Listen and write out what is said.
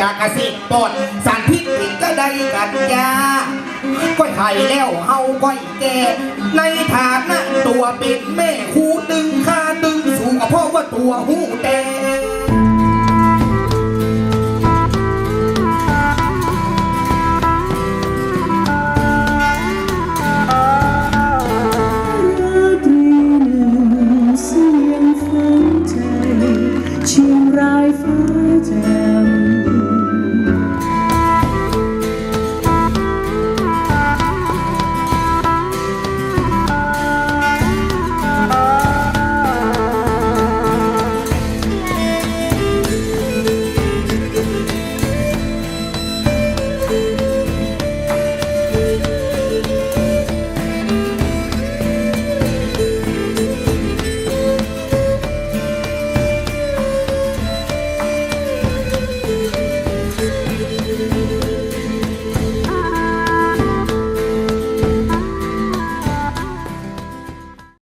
จากกระสิรปอดสารพิษก็ได้กันยาก้อยไข่แล้วเฮาก้อยแก่ในฐานะตัวเป็นแม่คูดึงข้าดึงสูงกับพ่อว่าตัวหูแดงราตรีเสียงฝังใจชียงรายฟ้าแจ่ม